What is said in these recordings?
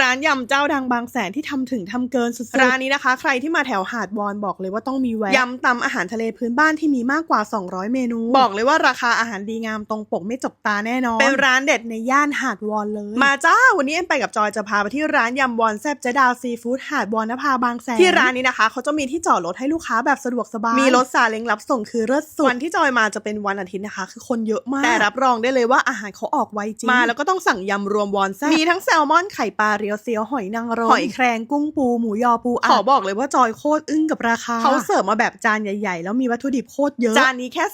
ร้านยำเจ้าดังบางแสนที่ทำถึงทำเกินสุดๆร้านนี้นะคะ ใครที่มาแถวหาดวอนบอกเลยว่าต้องมีแวะยำตำอาหารทะเลพื้นบ้านที่มีมากกว่า 200 เมนู บอกเลยว่าราคาอาหารดีงามตรงปกไม่จกตาแน่นอน เป็นร้านเด็ดในย่านหาดวอนเลย มาจ้า วันนี้เอ็มไปกับจอยจะพาไปที่ร้านยำวอนแซบเจดาวซีฟู้ดหาดวอนนภาบางแสนที่ร้านนี้นะคะ เขาจะมีที่จอดรถให้ลูกค้าแบบสะดวกสบายมีรถซาเล้งรับส่งคือเลิศสุดวันที่จอยมาจะเป็นวันอาทิตย์นะคะ คือคนเยอะมากแต่รับรองได้เลยว่าอาหารเขาออกไวจริงมาแล้วก็ต้องสั่งยำรวมวอนแซ่บมีทั้งแซลมอนไข่ปลาเรียวเซียวหอยนางรมหอยแครงกุ้งปูหมูยอปูอัดขอบอกเลยว่าจอยโคตรอึ้งกับราคา เขาเสิร์ฟมาแบบจานใหญ่ๆ แล้วมีวัตถุดิบโคตรเยอะ จานนี้แค่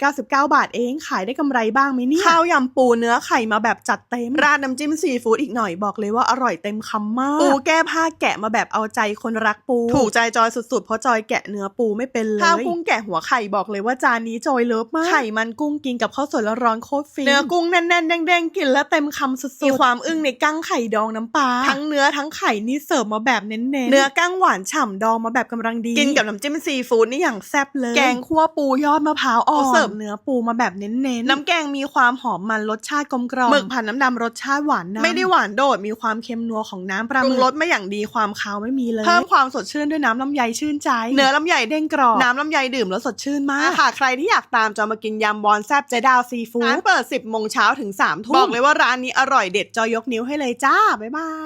399 บาทเองขายได้กำไรบ้างไหมเนี่ยข้าวยำปูเนื้อไข่มาแบบจัดเต็ม ราดน้ำจิ้มซีฟู้ดอีกหน่อยบอกเลยว่าอร่อยเต็มคำมาก ปูแก้ผ้าแกะมาแบบเอาใจคนรักปู ถูกใจจอยสุดๆ เพราะจอยแกะเนื้อปูไม่เป็นเลยข้าวกุ้งแกะหัวไข่บอกเลยว่าจานนี้จอยเลิฟมากไข่มันกุ้งกินกับข้าวสวยร้อนๆโคตรฟินเนื้อกุ้งแน่นๆแดงๆกินแล้วเต็มคำสุดๆมีความอึ้งในกั้งไข่ดองน้ำปลาทั้งเนื้อทั้งไข่นี่เสิร์ฟมาแบบเน้นๆ เนื้อกั้งหวานฉ่ำดองมาแบบกำลังดี กินกับน้ำจิ้มซีฟู้ดนี่อย่างแซ่บเลย แกงคั่วปูยอดมะพร้าวอ่อนเสิร์ฟเนื้อปูมาแบบเน้นๆ น้ำแกงมีความหอมมันรสชาติกลมกล่อมหมึกผัดน้ำดำรสชาติหวานนำไม่ได้หวานโดดมีความเค็มนัวของน้ำปลาหมึกปรุงรสมาอย่างดีความคาวไม่มีเลยเพิ่มความสดชื่นด้วยน้ำลำไยชื่นใจ เนื้อลำไยเด้งกรอบน้ำลำไยดื่มแล้วสดชื่นมากค่ะ ใครที่อยากตามจะมากินยำบอนแซบเจดาวซีฟู้ดร้านเปิด 10โมงเช้าถึง3ทุ่มบอกเลยว่าร้านนี้อร่อยเด็ดจอยยกนิ้วให้เลยจ้าบ๊ายบาย